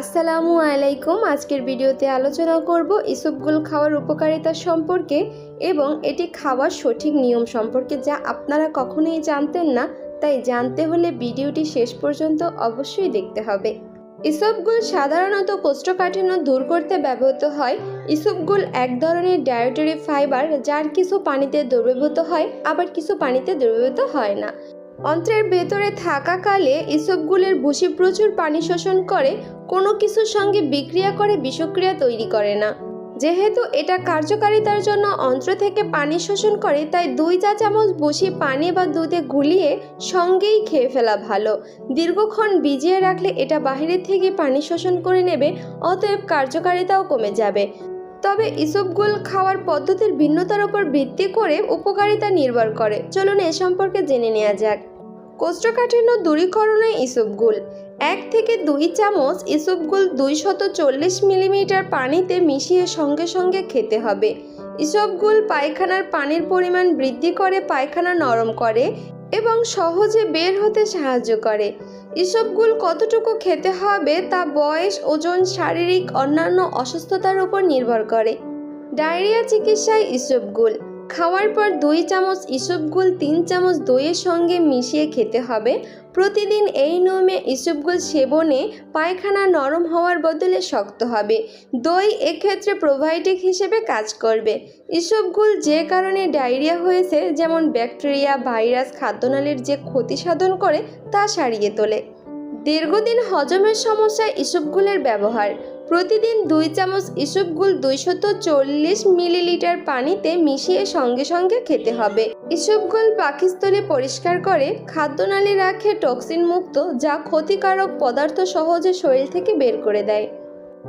আসসালামু আলাইকুম। আজকের ভিডিওতে আলোচনা করব ইসবগুল খাওয়ার উপকারিতা সম্পর্কে এবং এটি খাওয়ার সঠিক নিয়ম সম্পর্কে যা আপনারা কখনোই জানতেন না। তাই জানতে হলে ভিডিওটি শেষ পর্যন্ত অবশ্যই দেখতে হবে। ইসবগুল সাধারণত কোষ্ঠকাঠিন্য দূর করতে ব্যবহৃত হয়। ইসবগুল এক ধরনের ডায়েটারি ফাইবার যার কিছু পানিতে দ্রবীভূত হয়, আবার কিছু পানিতে দ্রবীভূত হয় না। অন্ত্রের ভেতরে থাকাকালে ইসবগুলের ভুসি প্রচুর পানি শোষণ করে, কোনো কিছুর সঙ্গে বিক্রিয়া করে বিষক্রিয়া তৈরি করে না। যেহেতু এটা কার্যকারিতার জন্য অন্ত্র থেকে পানি শোষণ করে, তাই দুই চা চামচ বসি পানি বা দুধে গুলিয়ে সঙ্গেই খেয়ে ফেলা ভালো। দীর্ঘক্ষণ ভিজিয়ে রাখলে এটা বাহিরের থেকে পানি শোষণ করে নেবে, অতএব কার্যকারিতাও কমে যাবে। তবে ইসবগুল খাওয়ার পদ্ধতির ভিন্নতার উপর ভিত্তি করে উপকারিতা নির্ভর করে। চলুন এ সম্পর্কে জেনে নেওয়া যাক। কোষ্ঠকাঠিন্য দূরীকরণে ইসবগুল এক থেকে দুই চামচ ইসবগুল দুইশত চল্লিশ মিলিমিটার পানিতে মিশিয়ে সঙ্গে সঙ্গে খেতে হবে। ইসবগুল পায়খানার পানির পরিমাণ বৃদ্ধি করে পায়খানা নরম করে এবং সহজে বের হতে সাহায্য করে। ইসবগুল কতটুকু খেতে হবে তা বয়স, ওজন, শারীরিক, অন্যান্য অসুস্থতার উপর নির্ভর করে। ডায়রিয়া চিকিৎসায় ইসবগুল খাওয়ার পর দুই চামচ ইসবগুল তিন চামচ দইয়ের সঙ্গে মিশিয়ে খেতে হবে। প্রতিদিন এই নিয়মে ইসবগুল সেবনে পায়খানা নরম হওয়ার বদলে শক্ত হবে। দই এক্ষেত্রে প্রোভাইটিক হিসেবে কাজ করবে। ইসবগুল যে কারণে ডায়রিয়া হয়েছে, যেমন ব্যাকটেরিয়া, ভাইরাস, খাদ্যনালীর যে ক্ষতি সাধন করে তা সারিয়ে তোলে। দীর্ঘদিন হজমের সমস্যায় ইসবগুলের ব্যবহার। প্রতিদিন দুই চামচ ইসবগুল দুইশত চল্লিশ মিলিলিটার পানিতে মিশিয়ে সঙ্গে সঙ্গে খেতে হবে। ইসবগুল পাকিস্তলে পরিষ্কার করে খাদ্যনালী রাখে টক্সিন মুক্ত, যা ক্ষতিকারক পদার্থ সহজে শরীর থেকে বের করে দেয়।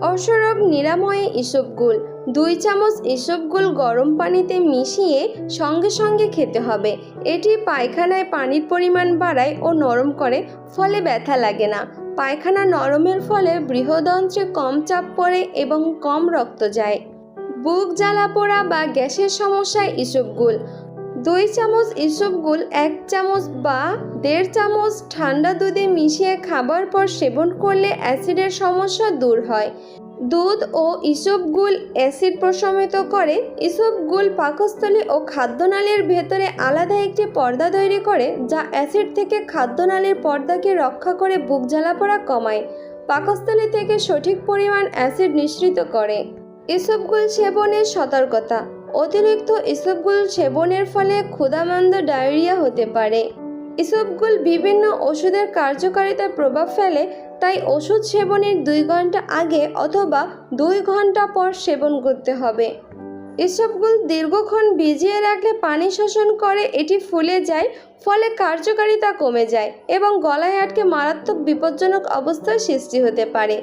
অসরোগ নিরাময়ে ইসবগুল দুই চামচ ইসবগুল গরম পানিতে মিশিয়ে সঙ্গে সঙ্গে খেতে হবে। এটি পায়খানায় পানির পরিমাণ বাড়ায় ও নরম করে, ফলে ব্যথা লাগে না। পায়খানা নরমের ফলে বৃহদন্ত্রে কম চাপ পড়ে এবং কম রক্ত যায়। বুক জ্বালা পোড়া বা গ্যাসের সমস্যায় ইসবগুল দুই চামচ ইসবগুল এক চামচ বা দেড় চামচ ঠান্ডা দুধে মিশিয়ে খাবার পর সেবন করলে অ্যাসিডের সমস্যা দূর হয়। দুধ ও ইসবগুল অ্যাসিড প্রশমিত করে। ইসবগুল পাকস্থলী ও খাদ্যনালীর ভেতরে আলাদা একটি পর্দা তৈরি করে, যা অ্যাসিড থেকে খাদ্যনালীর পর্দাকে রক্ষা করে বুক জ্বালাপোড়া কমায়। পাকস্থলী থেকে সঠিক পরিমাণ অ্যাসিড নিঃসৃত করে। ইসবগুল সেবনের সতর্কতা। অতিরিক্ত ইসবগুল সেবনের ফলে ক্ষুধামান্দ ডায়রিয়া হতে পারে। ইসবগুল বিভিন্ন ওষুধের কার্যকারিতার প্রভাব ফেলে, তাই ওষুধ সেবনের দুই ঘণ্টা আগে অথবা দুই ঘণ্টা পর সেবন করতে হবে। ইসবগুল দীর্ঘক্ষণ ভিজিয়ে রাখলে পানি শোষণ করে এটি ফুলে যায়, ফলে কার্যকারিতা কমে যায় এবং গলায় আটকে মারাত্মক বিপজ্জনক অবস্থার সৃষ্টি হতে পারে।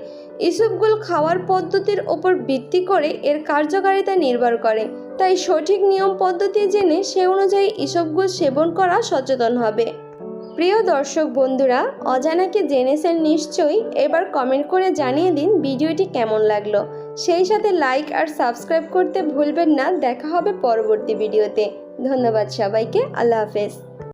ইসবগুল খাওয়ার পদ্ধতির ওপর ভিত্তি করে এর কার্যকারিতা নির্ভর করে। তাই সঠিক নিয়ম পদ্ধতি জেনে সে অনুযায়ী ইসবগুল সেবন করা সচেতন হবে। প্রিয় দর্শক বন্ধুরা, অজানাকে জেনেছেন নিশ্চয়ই। এবার কমেন্ট করে জানিয়ে দিন ভিডিওটি কেমন লাগল। সেই সাথে লাইক আর সাবস্ক্রাইব করতে ভুলবেন না। দেখা হবে পরবর্তী ভিডিওতে ধন্যবাদ সবাইকে। আল্লাহ হাফেজ।